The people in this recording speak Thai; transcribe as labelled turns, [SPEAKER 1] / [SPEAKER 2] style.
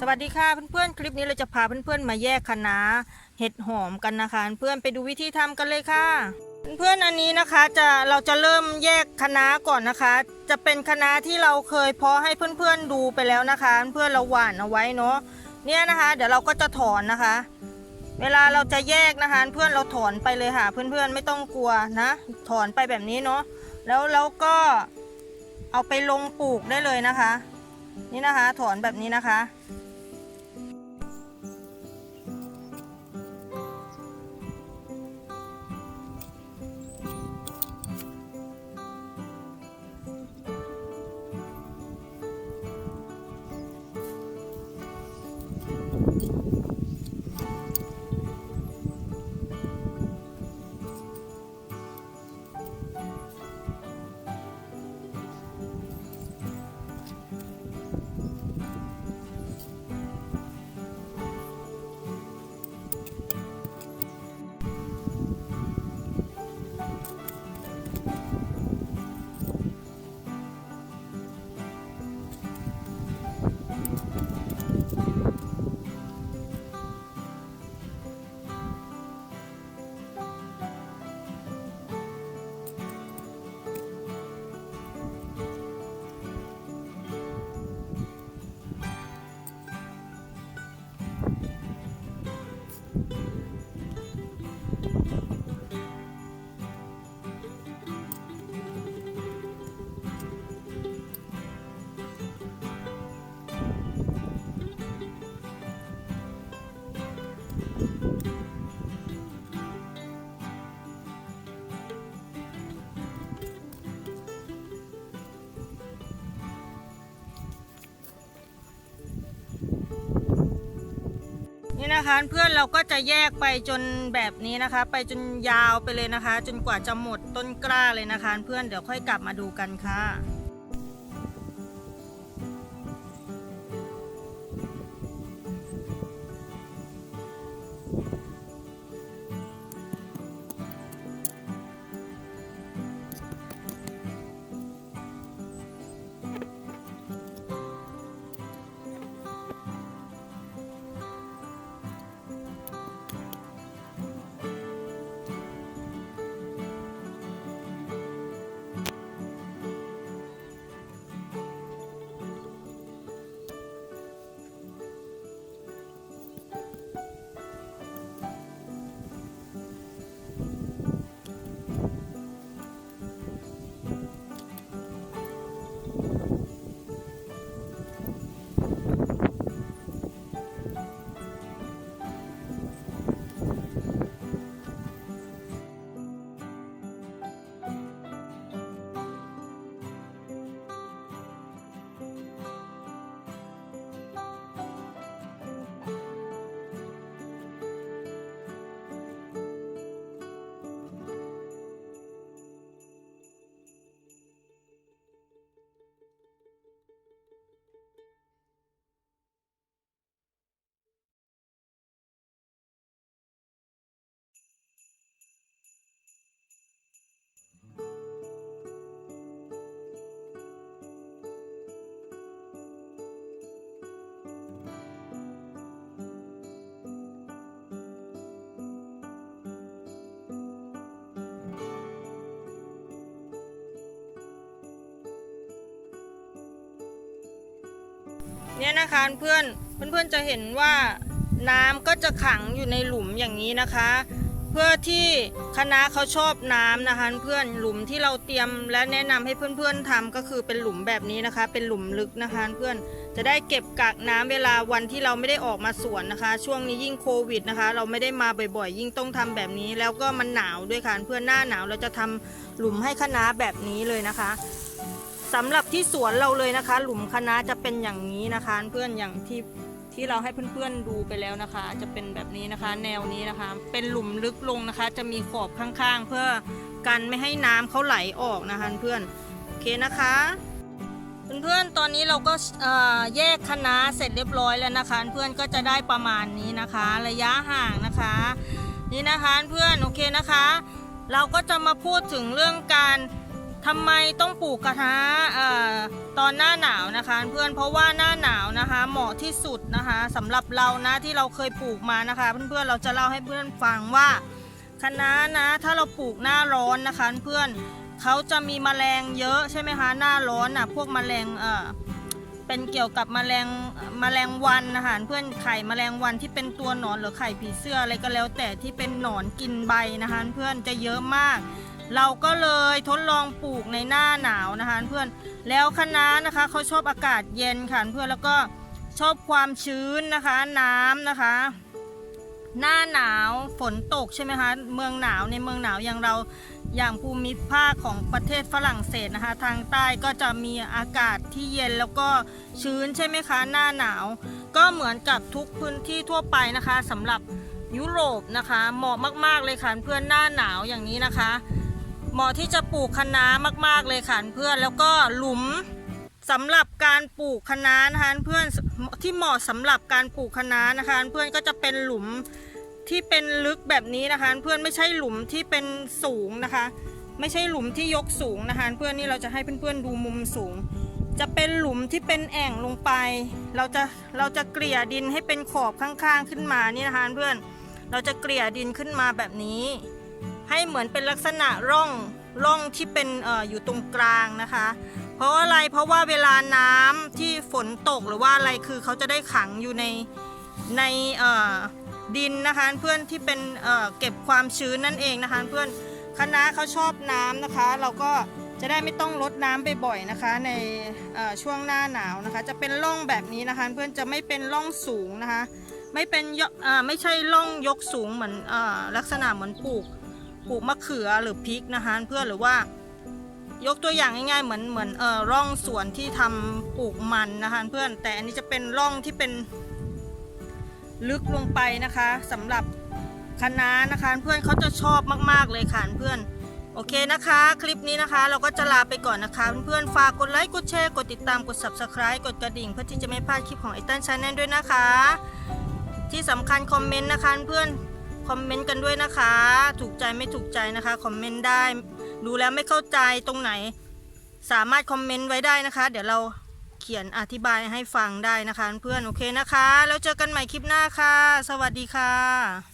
[SPEAKER 1] สวัสดีค่ะเพื่อนๆคลิปนี้เราจะพาเพื่อนๆมาแยกคะน้าเห็ดหอมกันนะคะ เพื่อนไปดูวิธีทำกันเลยค่ะ เพื่อนๆอันนี้นะคะจะเราจะเริ่มแยกคะน้าก่อนนะคะ จะเป็นคะน้าที่เราเคยเพาะให้เพื่อนๆดูไปแล้วนะคะ เพื่อนเราหว่านเอาไว้เนาะเนี่ยนะคะ เดี๋ยวเราก็จะถอนนะคะ เวลาเราจะแยกนะคะ เพื่อนเราถอนไปเลยค่ะ เพื่อนๆไม่ต้องกลัวนะ ถอนไปแบบนี้เนาะแล้วเราก็เอาไปลงปลูกได้เลยนะคะ นี่นะคะ ถอนแบบนี้นะคะ นะคะ เพื่อนเราก็จะแยกไปจนแบบนี้นะคะ ไปจนยาวไปเลยนะคะ จนกว่าจะหมดต้นกล้าเลยนะคะ เพื่อนเดี๋ยวค่อยกลับมาดูกันค่ะ เนี่ยนะคะเพื่อนเพื่อนๆจะเห็นว่าน้ำก็จะขังอยู่ในหลุมอย่างนี้นะคะ เพื่อที่คณะเขาชอบน้ำนะคะเพื่อนหลุมที่เราเตรียมและแนะนำให้เพื่อนๆทำก็คือเป็นหลุมแบบนี้นะคะ เป็นหลุมลึกนะคะเพื่อนจะได้เก็บกักน้ำเวลาวันที่เราไม่ได้ออกมาสวนนะคะ ช่วงนี้ยิ่งโควิดนะคะ เราไม่ได้มาบ่อยๆ ยิ่งต้องทำแบบนี้ แล้วก็มันหนาวด้วยค่ะเพื่อนหน้าหนาวเราจะทำหลุมให้คณะแบบนี้เลยนะคะ สำหรับที่สวนเราเลยนะคะ หลุมคะน้าจะเป็นอย่างนี้นะคะ เพื่อนอย่างที่ที่เราให้เพื่อนๆดูไปแล้วนะคะ จะเป็นแบบนี้นะคะ แนวนี้นะคะ เป็นหลุมลึกลงนะคะ จะมีขอบข้างๆ เพื่อกันไม่ให้น้ำเขาไหลออกนะคะเพื่อนโอเคนะคะเพื่อนๆตอนนี้เราก็เอ่อแยกคณะเสร็จเรียบร้อยแล้วนะคะ เพื่อนก็จะได้ประมาณนี้นะคะ ระยะห่างนะคะ นี่นะคะเพื่อนโอเคนะคะ เราก็จะมาพูดถึงเรื่องการ ทำไมต้องปลูกกระทะตอนหน้าหนาวนะคะ เพื่อนเพราะว่าหน้าหนาวนะคะ เหมาะที่สุดนะคะสำหรับเรานะที่เราเคยปลูกมานะคะ เพื่อนๆเราจะเล่าให้เพื่อนฟังว่าคะน้านะถ้าเราปลูกหน้าร้อนนะคะ เพื่อนเขาจะมีแมลงเยอะใช่ไหมคะหน้าร้อนอะพวกแมลงเออเป็นเกี่ยวกับแมลงแมลงวันนะคะเพื่อนไข่แมลงวันที่เป็นตัวหนอนหรือไข่ผีเสื้ออะไรก็แล้วแต่ที่เป็นหนอนกินใบนะคะ เพื่อนจะเยอะมาก เราก็เลยทดลองปลูกในหน้าหนาวนะคะเพื่อนแล้วคะน้านะคะเขาชอบอากาศเย็นค่ะเพื่อนแล้วก็ชอบความชื้นนะคะน้ำนะคะ หน้าหนาวฝนตกใช่ไหมคะเมืองหนาวในเมืองหนาวอย่างเราอย่างภูมิภาคของประเทศฝรั่งเศสนะคะ ทางใต้ก็จะมีอากาศที่เย็นแล้วก็ชื้นใช่ไหมคะ หน้าหนาว ก็เหมือนกับทุกพื้นที่ทั่วไปนะคะสำหรับยุโรปนะคะ เหมาะมากๆเลยค่ะเพื่อนหน้าหนาวอย่างนี้นะคะ เหมาะที่จะปลูกคะน้ามาก ๆเลยค่ะเพื่อนแล้วก็หลุมสำหรับการปลูกคะน้านะคะเพื่อนที่เหมาะสำหรับการปลูกคะน้านะคะเพื่อนก็จะเป็นหลุมที่เป็นลึกแบบนี้นะคะ เพื่อนไม่ใช่หลุมที่เป็นสูงนะคะ ไม่ใช่หลุมที่ยกสูงนะคะ เพื่อนนี่เราจะให้เพื่อนๆดูมุมสูง จะเป็นหลุมที่เป็นแอ่งลงไป เราจะเราจะเกลี่ยดินให้เป็นขอบข้างๆขึ้นมานี่นะคะ เพื่อนเราจะเกลี่ยดินขึ้นมาแบบนี้ ให้เหมือนเป็นลักษณะร่องร่องที่เป็นอออยู่ตรงกลางนะคะ เพราะอะไรเพราะว่าเวลาน้ำที่ฝนตกหรือว่าอะไรคือเขาจะได้ขังอยู่ในในดินนะคะเพื่อนที่เป็นเเก็บความชื้นนั่นเองนะคะเพื่อนคณะเขาชอบน้ำนะคะ เราก็จะได้ไม่ต้องลดน้ำไปบ่อยนะคะ ในช่วงหน้าหนาวนะคะ จะเป็นร่องแบบนี้นะคะ เพื่อนจะไม่เป็นร่องสูงนะคะ ไม่เป็นไม่ใช่ร่องยกสูงเหมือนอลักษณะเหมือนปลูก ปลูกมะเขือหรือพริกนะคะเพื่อนหรือว่ายกตัวอย่างง่ายๆเหมือนเหมือนเอ่อร่องสวนที่ทำปลูกมันนะคะเพื่อนแต่อันนี้จะเป็นร่องที่เป็นลึกลงไปนะคะสำหรับคะน้านะคะเพื่อนเขาจะชอบมากๆเลยค่ะเพื่อนโอเคนะคะ คลิปนี้นะคะ เราก็จะลาไปก่อนนะคะ เพื่อนๆฝากกดไลค์กดแชร์กดติดตามกด subscribe กดกระดิ่ง เพื่อที่จะไม่พลาดคลิปของไอตันชาแนลด้วยนะคะ ที่สำคัญคอมเมนต์นะคะเพื่อน คอมเมนต์กันด้วยนะคะ ถูกใจไม่ถูกใจนะคะคอมเมนต์ได้ดูแล้วไม่เข้าใจตรงไหน สามารถคอมเมนต์ไว้ได้นะคะ เดี๋ยวเราเขียนอธิบายให้ฟังได้นะคะ เพื่อนโอเคนะคะ แล้วเจอกันใหม่คลิปหน้าค่ะ สวัสดีค่ะ